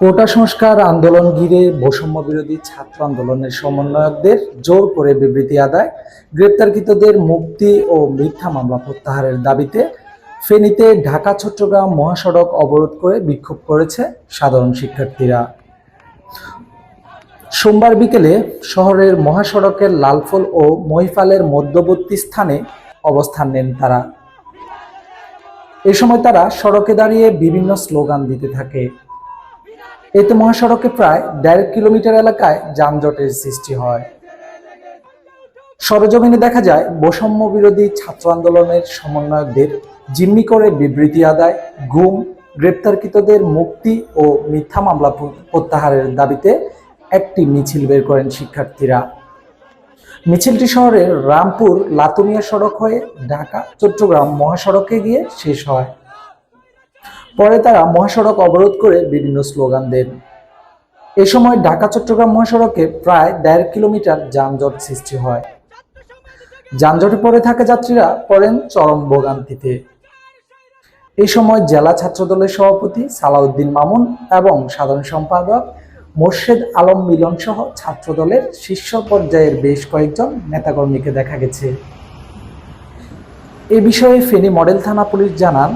কোটা সংস্কার আন্দোলন ঘিরে বৈষম্য বিরোধী ছাত্র আন্দোলনের সমন্বয়কদের জোর করে বিবৃতি আদায়, গ্রেপ্তারকৃতদের মুক্তি ও মিথ্যা মামলা প্রত্যাহারের দাবিতে ফেনীতে ঢাকা, চট্টগ্রাম মহাসড়ক অবরোধ করে বিক্ষোভ করেছে সাধারণ শিক্ষার্থীরা। সোমবার বিকেলে শহরের মহাসড়কের লালফল ও মহিফালের মধ্যবর্তী স্থানে অবস্থান নেন তারা। এ সময় তারা সড়কে দাঁড়িয়ে বিভিন্ন স্লোগান দিতে থাকে। এতে মহাসড়কে প্রায় দেড় কিলোমিটার এলাকায় যানজটের সৃষ্টি হয়। সরজমিনে দেখা যায়, বৈষম্য বিরোধী ছাত্র আন্দোলনের সমন্বয়কদের জিম্মি করে বিবৃতি আদায়, গুম, গ্রেপ্তারকৃতদের মুক্তি ও মিথ্যা মামলা প্রত্যাহারের দাবিতে একটি মিছিল বের করেন শিক্ষার্থীরা। মিছিলটি শহরের রামপুর লাতুমিয়া সড়ক হয়ে ঢাকা, চট্টগ্রাম মহাসড়কে গিয়ে শেষ হয়। পরে তারা মহাসড়ক অবরোধ করে বিভিন্ন স্লোগান দেন। এ সময় ঢাকা, চট্টগ্রাম মহাসড়কে প্রায় দেড় কিলোমিটার যানজট সৃষ্টি হয়। যানজটে পড়ে থাকা যাত্রীরা পড়েন চরম ভোগান্তিতে। এই সময় জেলা ছাত্রদলের সভাপতি সালাউদ্দিন মামুন এবং সাধারণ সম্পাদক মোর্শেদ আলম মিলন সহ ছাত্রদলের শীর্ষ পর্যায়ের বেশ কয়েকজন নেতাকর্মীকে দেখা গেছে। এ বিষয়ে ফেনী মডেল থানা পুলিশ জানান,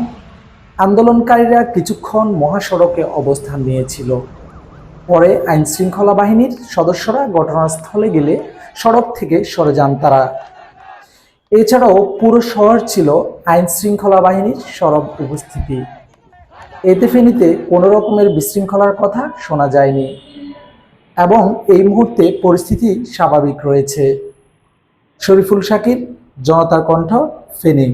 আন্দোলনকারীরা কিছুক্ষণ মহাসড়কে অবস্থান নিয়েছিল। পরে আইন শৃঙ্খলা বাহিনীর সদস্যরা ঘটনাস্থলে গেলে সড়ক থেকে সরে যান তারা। এছাড়াও পুরো শহর ছিল আইন শৃঙ্খলা বাহিনীর সরব উপস্থিতি। এতে ফেনীতে কোনো রকমের বিশৃঙ্খলার কথা শোনা যায়নি এবং এই মুহূর্তে পরিস্থিতি স্বাভাবিক রয়েছে। শরীফুল শাকির, জনতার কণ্ঠ, ফেনী।